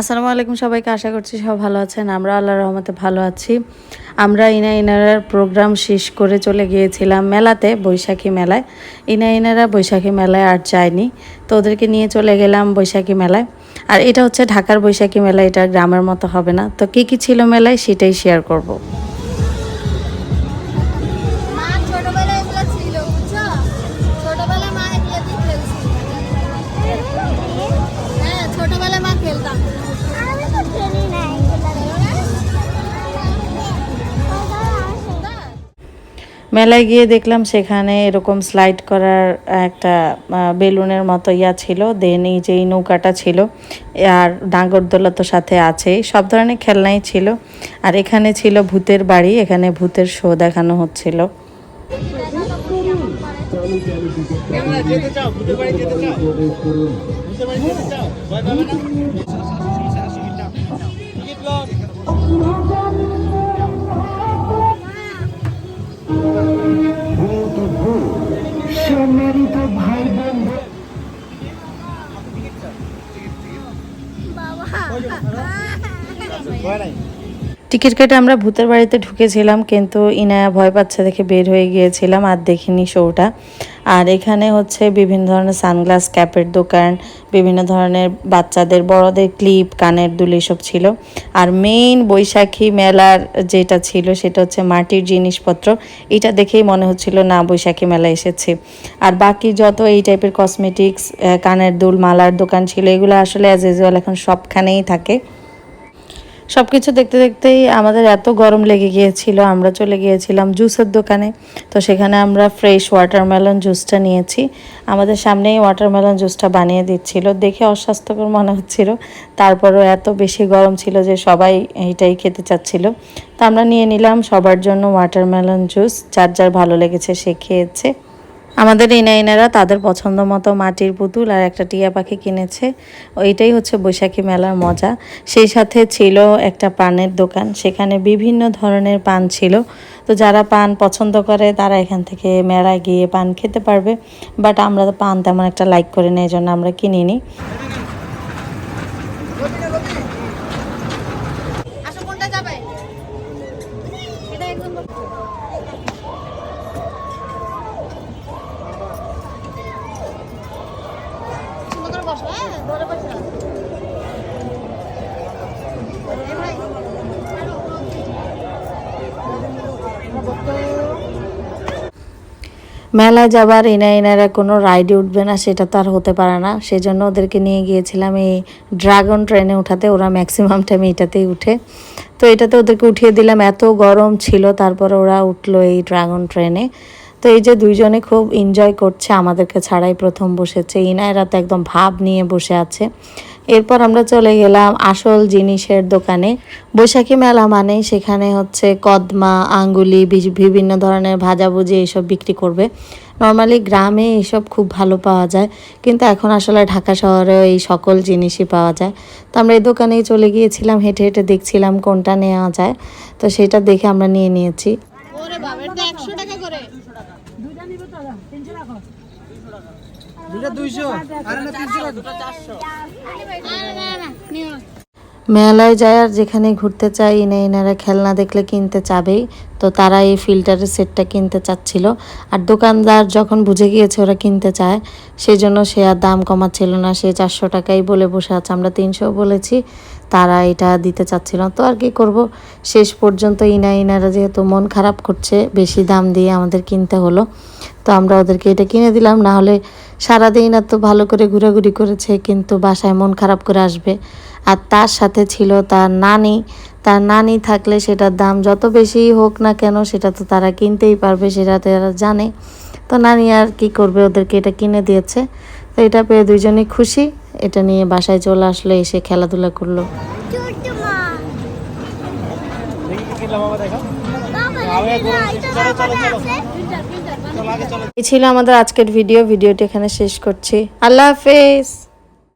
আসসালামু আলাইকুম সবাইকে, আশা করছি সব ভালো আছেন। আমরা আল্লাহর রহমতে ভালো আছি। আমরা ইনা ইনারার প্রোগ্রাম শেষ করে চলে গিয়েছিলাম মেলাতে, বৈশাখী মেলায়। ইনা ইনারা বৈশাখী মেলায় আর যায়নি, তো ওদেরকে নিয়ে চলে গেলাম বৈশাখী মেলায়। আর এটা হচ্ছে ঢাকার বৈশাখী মেলা, এটা গ্রামের মতো হবে না। তো কী কী ছিল মেলায় সেটাই শেয়ার করব। হ্যাঁ খেলতাম। মেলায় গিয়ে দেখলাম সেখানে এরকম স্লাইড করার একটা বেলুনের মতো ইয়া ছিল দেন এই যে নৌকাটা ছিল, আর নাগরদোলা তো সাথে আছেই সব ধরনের খেলনাই ছিল। আর এখানে ছিল ভূতের বাড়ি, এখানে ভূতের শো দেখানো হচ্ছিল। যেতে চাও? ভূতের বাড়ি যেতে চাও? ভূতের বাড়ি যেতে চাও? টিকিট কেটে আমরা ভূতের বাড়িতে ঢুকেছিলাম, কিন্তু ইনায়া ভয় পাচ্ছে দেখে বের হয়ে গিয়েছিলাম আর দেখিনি শোটা। আর এখানে হচ্ছে বিভিন্ন ধরনের সানগ্লাস, ক্যাপের দোকান, বিভিন্ন ধরনের বাচ্চাদের, বড়দের ক্লিপ, কানের দুল এসব ছিল। আর মেইন বৈশাখী মেলার যেটা ছিল সেটা হচ্ছে মাটির জিনিসপত্র। এটা দেখেই মনে হচ্ছিল, না, বৈশাখী মেলা এসেছে। আর বাকি যত এই টাইপের কসমেটিক্স কানের দুল, মালার দোকান ছিল, এগুলো আসলে অ্যাজ ইউজুয়াল এখন সবখানেই থাকে। সব কিছু দেখতে দেখতেই আমাদের এত গরম লেগে গিয়েছিল, আমরা চলে গিয়েছিলাম জুসের দোকানে। তো সেখানে আমরা ফ্রেশ ওয়াটারমেলন জুসটা নিয়েছি। আমাদের সামনেই ওয়াটারমেলন জুসটা বানিয়ে দিচ্ছিল। দেখে অস্বাস্থ্যকর মনে হচ্ছিল। তারপরও এত বেশি গরম ছিল যে সবাই এইটাই খেতে চাচ্ছিল। তো আমরা নিয়ে নিলাম সবার জন্য ওয়াটারমেলন জুস যার যার ভালো লেগেছে সে খেয়েছে। আমাদের নাইনারা তাদের পছন্দ মতো মাটির পুতুল আর একটা টিয়া পাখি কিনেছে। ওইটাই হচ্ছে বৈশাখী মেলার মজা। সেই সাথে ছিল একটা পানের দোকান। সেখানে বিভিন্ন ধরনের পান ছিল। তো যারা পান পছন্দ করে, তারা এখান থেকে মেলায় গিয়ে পান খেতে পারবে। বাট আমরা তো পান তেমন একটা লাইক করি না এই জন্য আমরা কিনিনি আসো কোনটা যাবে এটা একদম মেলায় যাবার এনা এনারা কোনো রাইডে উঠবে না, সেটা তো আর হতে পারে না। সেজন্য ওদেরকে নিয়ে গিয়েছিলাম এই ড্রাগন ট্রেনে উঠাতে, ওরা ম্যাক্সিমাম টাইম এটাতেই উঠে। তো এটাতে ওদেরকে উঠিয়ে দিলাম, এত গরম ছিল, তারপরে ওরা উঠল এই ড্রাগন ট্রেনে। তো এই যে দুইজনে খুব এনজয় করছে আমাদেরকে ছাড়াই প্রথম বসেছে। ইনায়রা তো একদম ভাব নিয়ে বসে আছে। এরপর আমরা চলে গেলাম আসল জিনিসের দোকানে। বৈশাখী মেলা মানে সেখানে হচ্ছে কদমা, আঙ্গুলি বিভিন্ন ধরনের ভাজাভুজি এইসব বিক্রি করবে। নর্মালি গ্রামে এইসব খুব ভালো পাওয়া যায়, কিন্তু এখন আসলে ঢাকা শহরেও এই সকল জিনিসই পাওয়া যায়। তো আমরা এই দোকানেই চলে গিয়েছিলাম, হেঁটে হেঁটে দেখছিলাম কোনটা নেওয়া যায়। তো সেটা দেখে আমরা নিয়ে নিয়েছি। টাকা করে মেলায় যায় আর যেখানে ঘুরতে চাই এনে এনারা খেলনা দেখলে কিনতে চাবেই। তো তারা এই ফিল্টারের সেটটা কিনতে চাচ্ছিল। আর দোকানদার যখন বুঝে গিয়েছে ওরা কিনতে চায়, সেই জন্য সে আর দাম কমাচ্ছিল না। সে চারশো টাকাই বলে বসে আছে। আমরা তিনশো বলেছি। তারা এটা দিতে চাচ্ছিল। তো আর কি করব? শেষ পর্যন্ত ইনা ইনারা যেহেতু মন খারাপ করছে, বেশি দাম দিয়ে আমাদের কিনতে হলো। তো আমরা ওদেরকে এটা কিনে দিলাম। না হলে সারাদিন এত ভালো করে ঘোরাঘুরি করেছে, কিন্তু বাসায় মন খারাপ করে আসবে। আর তার সাথে ছিল তার নানি। তার নানি থাকলে সেটার দাম যত বেশি হোক না কেন, সেটা তো তারা কিনতেই পারবে, সেটা তারা জানে। তো নানি আর কি করবে? ওদেরকে এটা কিনে দিয়েছে। তো এটা পেয়ে দুইজনই খুশি। এটা নিয়ে বাসায় চলে আসলো, এসে খেলাধুলা করল। এই ছিল আমাদের আজকের ভিডিও ভিডিওটি এখানে শেষ করছি। আল্লাহ হাফেজ!